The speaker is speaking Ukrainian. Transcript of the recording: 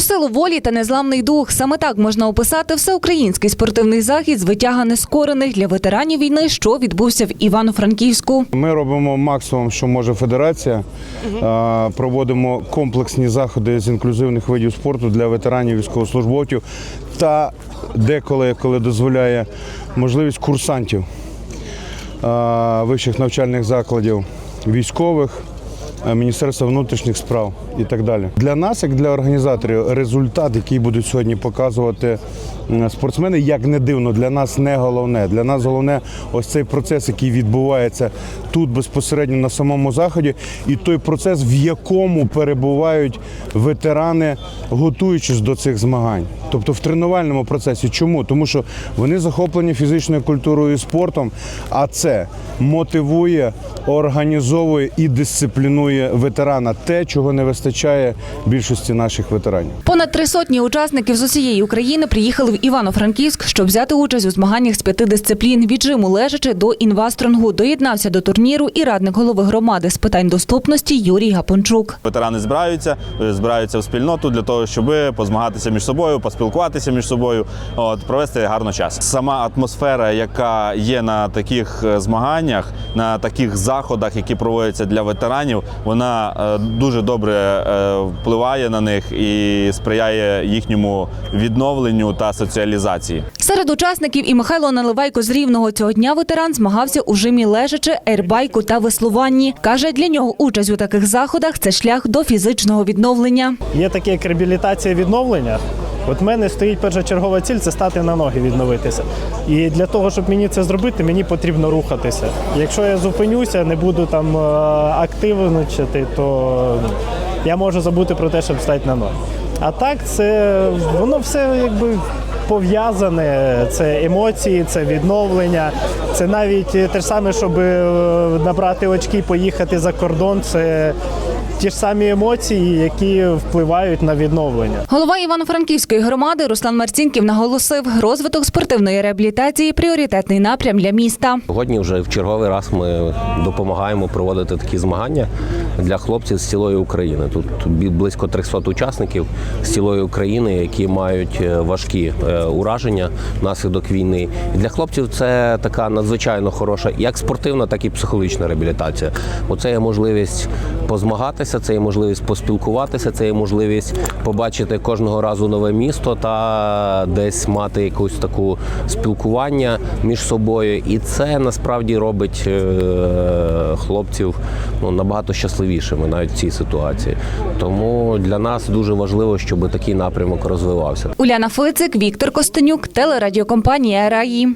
Про силу волі та незламний дух саме так можна описати всеукраїнський спортивний захід з витяга нескорених для ветеранів війни, що відбувся в Івано-Франківську. Ми робимо максимум, що може федерація. Е, Проводимо комплексні заходи з інклюзивних видів спорту для ветеранів військовослужбовців та деколи, коли дозволяє можливість курсантів вищих навчальних закладів, військових. Е, Міністерства внутрішніх справ і так далі. Для нас, як для організаторів, результат, який будуть сьогодні показувати спортсмени, як не дивно, для нас не головне. Для нас головне ось цей процес, який відбувається тут безпосередньо на самому заході, і той процес, в якому перебувають ветерани, готуючись до цих змагань. Тобто в тренувальному процесі. Чому? Тому що вони захоплені фізичною культурою і спортом, а це мотивує, організовує і дисциплінує ветерана. Те, чого не вистачає більшості наших ветеранів. Понад три сотні учасників з усієї України приїхали в Івано-Франківськ, щоб взяти участь у змаганнях з п'яти дисциплін від жиму лежачи до інвастронгу. Доєднався до турніру і радник голови громади з питань доступності Юрій Гапончук. Ветерани збираються, е, збираються в спільноту для того, щоб позмагатися між собою, поспілкуватися між собою, от провести гарно час. Сама атмосфера, яка є на таких е, змаганнях, на таких заходах, які проводяться для ветеранів, вона е, дуже добре е, впливає на них і сприяє їхньому відновленню та соціалізації. Серед учасників і Михайло Наливайко з Рівного цього дня ветеран змагався у жимі лежачи, ербайку та веслуванні. Каже, для нього участь у таких заходах це шлях до фізичного відновлення. Є таке як реабілітація відновлення. От в мене стоїть першочергова ціль це стати на ноги, відновитися. І для того, щоб мені це зробити, мені потрібно рухатися. Якщо я зупинюся, не буду там е, активничати, то я можу забути про те, щоб стати на ноги. А так, це воно все якби пов'язане. Це емоції, це відновлення. Це навіть те ж саме, щоб е, набрати очки, поїхати за кордон. Це ті ж самі емоції, які впливають на відновлення. Голова Івано-Франківської громади Руслан Марцінків наголосив, розвиток спортивної реабілітації пріоритетний напрям для міста. Сьогодні вже в черговий раз ми допомагаємо проводити такі змагання для хлопців з цілої України. Тут близько 300 учасників з цілої України, які мають е, важкі е, ураження внаслідок війни. І для хлопців це така надзвичайно хороша, як спортивна, так і психологічна реабілітація. Бо це є можливість позмагатися, це є можливість поспілкуватися, це є можливість побачити кожного разу нове місто та десь мати якусь таку спілкування між собою. І це насправді робить е, хлопців ну, набагато щасливішими навіть в цій ситуації. Тому для нас дуже важливо, щоб такий напрямок розвивався. Уляна Флицик, Віктор Костенюк, телерадіокомпанія Раї.